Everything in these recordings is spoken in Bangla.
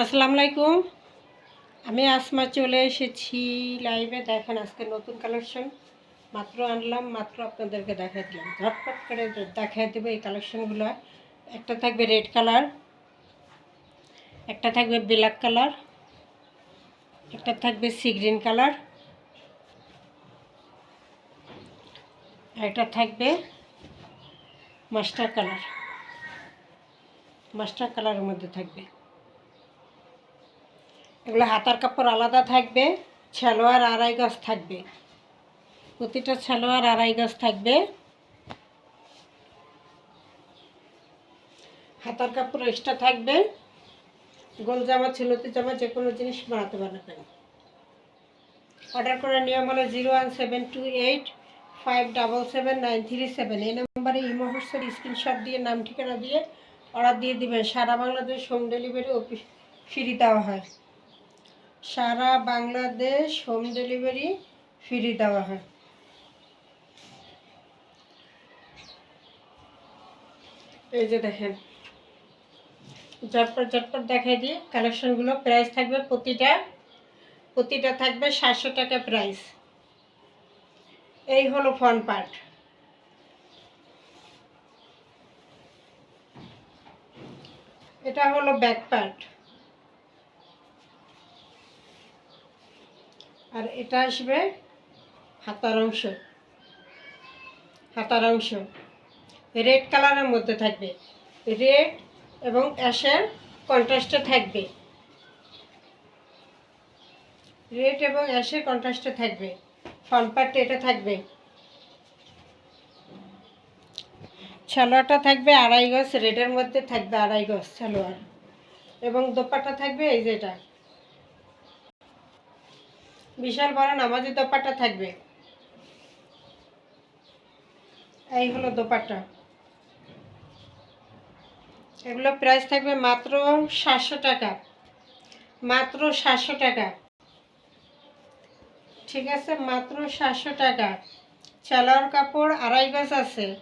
আসসালামু আলাইকুম। আমি আসমা চলে এসেছি লাইভে দেখেন আজকে নতুন কালেকশন মাত্র আনলাম, মাত্র আপনাদেরকে দেখাই দিলাম। ঝটপট করে দেখাই দেবো এই কালেকশনগুলো একটা থাকবে রেড কালার একটা থাকবে ব্ল্যাক কালার একটা থাকবে সি গ্রিন কালার একটা থাকবে মাস্টার কালার মাস্টার কালারের মধ্যে থাকবে। এগুলো হাতার কাপড় আলাদা থাকবে সালোয়ার আড়াই গজ থাকবে। প্রতিটা সালোয়ার আড়াই গজ থাকবে। হাতার কাপড় এক্সট্রা থাকবে। গোল জামা, ছিলতি জামা যে কোনো জিনিস বানাতে পারবেন। অর্ডার করার নিয়ম হলো zero one seven two eight five double seven nine three seven. এই নম্বরে ইমো, হোয়াটসঅ্যাপ, স্ক্রিনশট দিয়ে, নাম, ঠিকানা দিয়ে অর্ডার দিয়ে দিবেন। সারা Bangladesh home delivery office free দেওয়া হয়। সারা বাংলাদেশ হোম ডেলিভারি ফ্রি দেওয়া হয়। এই যে দেখেন, ঝটপট ঝটপট দেখাই দিই। কালেকশনগুলো প্রাইস থাকবে প্রতিটা প্রতিটা থাকবে সাতশো টাকা প্রাইস। এই হলো ফ্রন্ট পার্ট এটা হলো ব্যাক পার্ট আর এটা আসবে হাতার অংশ। হাতার অংশ। রেড কালারের মধ্যে থাকবে। রেড এবং অ্যাশের কন্ট্রাস্টে থাকবে। রেড এবং অ্যাশের কন্ট্রাস্টে থাকবে। ফ্রন্ট পার্টে এটা থাকবে। সালোয়ারটা থাকবে আড়াই গজ, রেডের মধ্যে থাকবে আড়াই গজ সালোয়ার এবং দোপাটা থাকবে এই যেটা বিশাল বড় নামাজি দোপাট্টা থাকবে। এই হলো দোপাট্টা। এগুলো প্রাইস থাকবে মাত্র সাতশো টাকা। মাত্র সাতশো টাকা। ঠিক আছে, মাত্র সাতশো টাকা। চালার কাপড় আড়াই গজ আছে।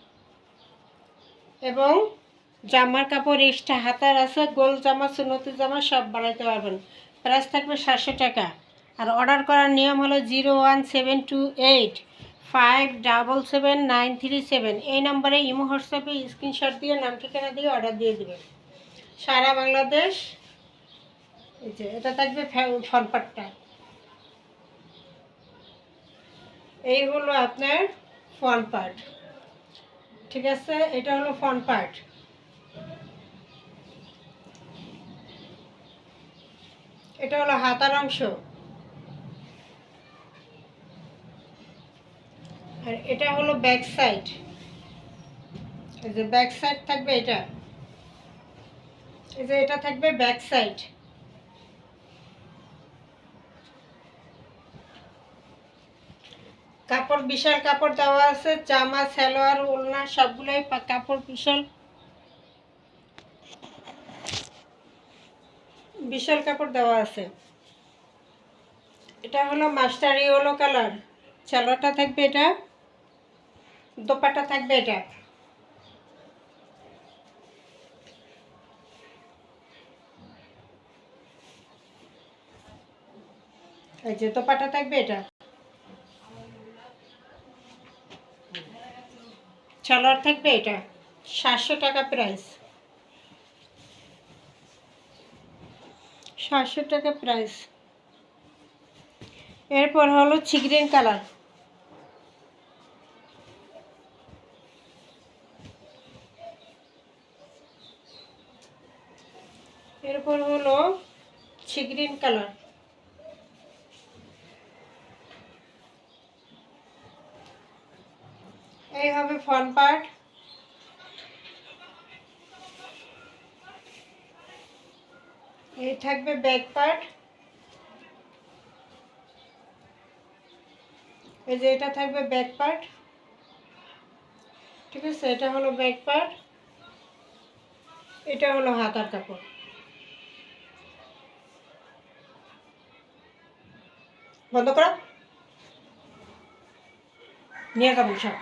এবং জামার কাপড় এক্সট্রা হাতার আছে, গোল জামা সুনতি জামা সব বানাইতে পারবেন। প্রাইস থাকবে সাতশো টাকা। আর অর্ডার করার নিয়ম হলো zero one seven two eight, five double seven nine three seven. এই নম্বরে ইমো হোয়াটসঅ্যাপে স্ক্রিনশট দিয়ে নাম ঠিকানা দিয়ে অর্ডার দিয়ে দেবেন। সারা বাংলাদেশ এটা থাকবে ফনপাটটা এই হলো আপনার ফ্রন্ট পার্ট ঠিক আছে? এটা হলো ফ্রন্ট পার্ট এটা হলো হাতার অংশ। আর এটা হলো ব্যাক সাইড এই যে ব্যাক সাইড থাকবে এটা। এই যে এটা থাকবে ব্যাক সাইড কাপড়, বিশাল কাপড় দেওয়া আছে, জামা, সালোয়ার ওলনা সবগুলোই কাপড় বিশাল। বিশাল কাপড় দেওয়া আছে। এটা হলো মাস্টার ইয়েলো কালার। চালোটা থাকবে এটা। দোপাটা থাকবে এটা। এই যে দোপাটা থাকবে এটা। সালোয়ার থাকবে এটা, সাতশো টাকা প্রাইস সাতশো টাকা প্রাইস এরপর হলো চিকরেন কালার এরপর হলো চিকরিন কালার। এই হবে ফ্রন্ট পার্ট এই থাকবে ব্যাক পার্ট এই যে এটা থাকবে ব্যাক পার্ট ঠিক আছে, এটা হলো ব্যাক পার্ট এটা হলো হাতার কাপড়। বন্ধ করো। নিয়ে যাব সব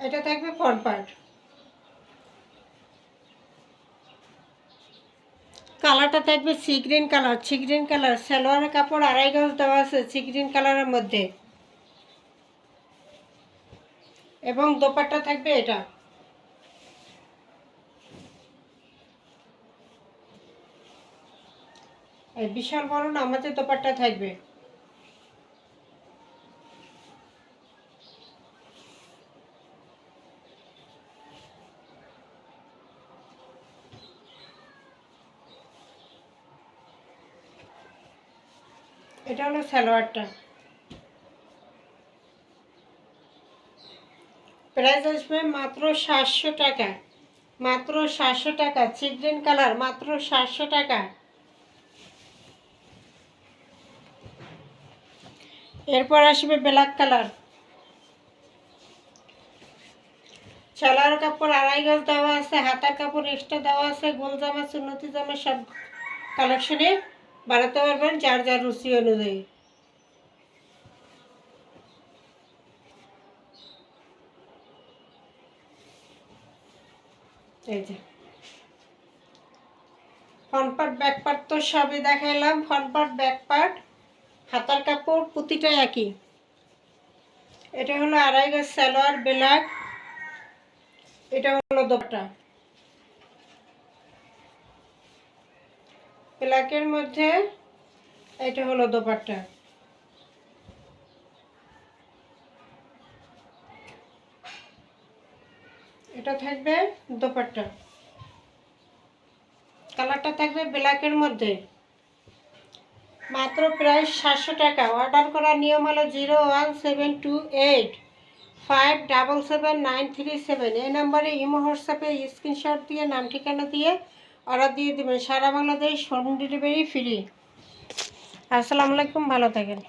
এটা থাকবে ফ্রন্ট পার্ট কালারটা থাকবে sea green colour sea green colour সালোয়ারের কাপড় আড়াই গজ দেওয়া আছে সি গ্রিন কালারের মধ্যে। এবং দোপাট্টা থাকবে এটা। এই বিশাল বড় না আমাদের দোপাট্টা থাকবে। এটা হলো সালোয়ারটা। প্রাইস আসবে মাত্র সাতশো টাকা। মাত্র সাতশো টাকা চিকডেন কালার, মাত্র সাতশো টাকা। এরপর আসবে ব্ল্যাক কালার চালার কাপড়, আড়াই গজ দেওয়া আছে, হাতার কাপড় এক্সট্রা দেওয়া আছে গোল জামা সুন্নতি জামা সব কালেকশনে বাড়াতে পারবেন যার যার রুচি অনুযায়ী। ফ্রন্ট পার্ট ব্যাক পার্ট তো সবই দেখাইলাম ফ্রন্ট পার্ট ব্যাক পার্ট হাতার কাপড় প্রতিটা একই। এটা হলো আড়াই গজ সালোয়ার ব্ল্যাক এটা হলো দোপাটা ব্ল্যাকের মধ্যে এটা হলো দোপাট্টা। এটা থাকবে দোপাট্টা। কালারটা থাকবে ব্ল্যাকের মধ্যে। মাত্র প্রায় সাতশো টাকা। অর্ডার করার নিয়ম হলো zero one seven two eight, five double seven nine three seven. এই নম্বরে ইমো, হোয়াটসঅ্যাপে স্ক্রিনশট দিয়ে, নাম, ঠিকানা দিয়ে অর্ডার দিয়ে দেবেন। সারা বাংলাদেশ হোম ডেলিভারি ফ্রি। আসসালামু আলাইকুম, ভালো থাকেন।